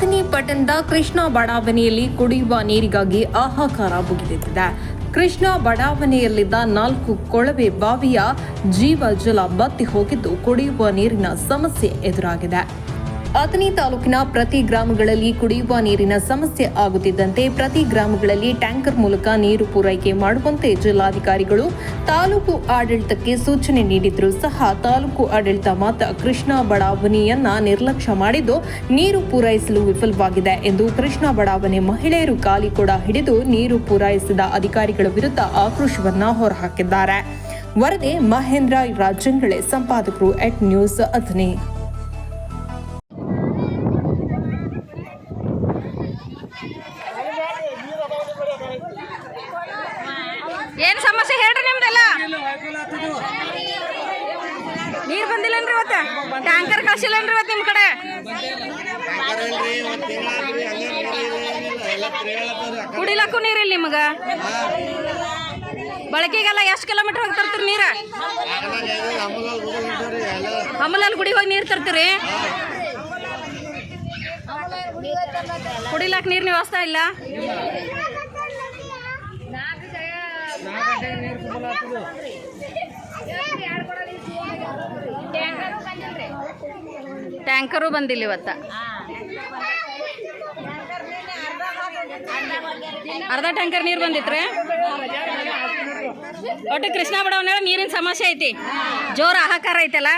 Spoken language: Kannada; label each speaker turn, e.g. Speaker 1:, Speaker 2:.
Speaker 1: ಪಟ್ಟಣದ ಕೃಷ್ಣ ಬಡಾವಣೆಯಲ್ಲಿ ಕುಡಿಯುವ ನೀರಿಗಾಗಿ ಹಾಹಾಕಾರ ಮುಗಿದೆದ್ದಿದೆ ಕೃಷ್ಣ ಬಡಾವಣೆಯಲ್ಲಿದ್ದ ನಾಲ್ಕು ಕೊಳವೆ ಬಾವಿಯ ಜೀವ ಜಲ ಬತ್ತಿ ಹೋಗಿದ್ದು ಕುಡಿಯುವ ನೀರಿನ ಸಮಸ್ಯೆ ಎದುರಾಗಿದೆ. ಅಥಣಿ ತಾಲೂಕಿನ ಪ್ರತಿ ಗ್ರಾಮಗಳಲ್ಲಿ ಕುಡಿಯುವ ನೀರಿನ ಸಮಸ್ಯೆ ಆಗುತ್ತಿದ್ದಂತೆ ಪ್ರತಿ ಗ್ರಾಮಗಳಲ್ಲಿ ಟ್ಯಾಂಕರ್ ಮೂಲಕ ನೀರು ಪೂರೈಕೆ ಮಾಡುವಂತೆ ಜಿಲ್ಲಾಧಿಕಾರಿಗಳು ತಾಲೂಕು ಆಡಳಿತಕ್ಕೆ ಸೂಚನೆ ನೀಡಿದ್ರೂ ಸಹ ತಾಲೂಕು ಆಡಳಿತ ಮಾತ್ರ ಕೃಷ್ಣ ಬಡಾವಣೆಯನ್ನ ನಿರ್ಲಕ್ಷ್ಯ ಮಾಡಿದ್ದು ನೀರು ಪೂರೈಸಲು ವಿಫಲವಾಗಿದೆ ಎಂದು ಕೃಷ್ಣ ಬಡಾವಣೆ ಮಹಿಳೆಯರು ಕಾಲಿಕೊಡ ಹಿಡಿದು ನೀರು ಪೂರೈಸಿದ ಅಧಿಕಾರಿಗಳ ವಿರುದ್ಧ ಆಕ್ರೋಶವನ್ನ ಹೊರಹಾಕಿದ್ದಾರೆ. ವರದಿ ಮಹೇಂದ್ರ ರಾಜಂಗಳೆ, ಸಂಪಾದಕರು, ಎಟ್ ನ್ಯೂಸ್, ಅಥಣಿ.
Speaker 2: ಏನ್ ಸಮಸ್ಯೆ ಹೇಳ್ರಿ ನಿಮ್ದೆಲ್ಲ? ನೀರು ಬಂದಿಲ್ಲನ್ರಿ ಇವತ್ತು? ಟ್ಯಾಂಕರ್ ಕಳ್ಸಿಲ್ಲನ್ರಿ ಇವತ್ತು ನಿಮ್ಮ ಕಡೆ? ಕುಡಿಲಕ್ಕೂ ನೀರಿಲ್ಲ ನಿಮಗ? ಬಳಕೆಗೆಲ್ಲ ಎಷ್ಟು ಕಿಲೋಮೀಟರ್ ಹೋಗಿ ತರ್ತೀರಿ ನೀರ? ಅಮಲಲ್ಲಿ ಗುಡಿ ಹೋಗಿ ನೀರು ತರ್ತೀರಿ? ಕುಡಿಲಕ್ ನೀರಿನ ವ್ಯವಸ್ಥೆ ಇಲ್ಲ? ಟ್ಯಾಂಕರು ಬಂದಿಲ್ಲ ಇವತ್ತ. ಅರ್ಧ ಟ್ಯಾಂಕರ್ ನೀರು ಬಂದಿತ್ರಿ? ಒಟ್ಟು ಕೃಷ್ಣ ಬಡವನ ನೀರಿನ ಸಮಸ್ಯೆ ಐತಿ. ಜೋರ ಆಹಾಕಾರ ಐತಲ್ಲ?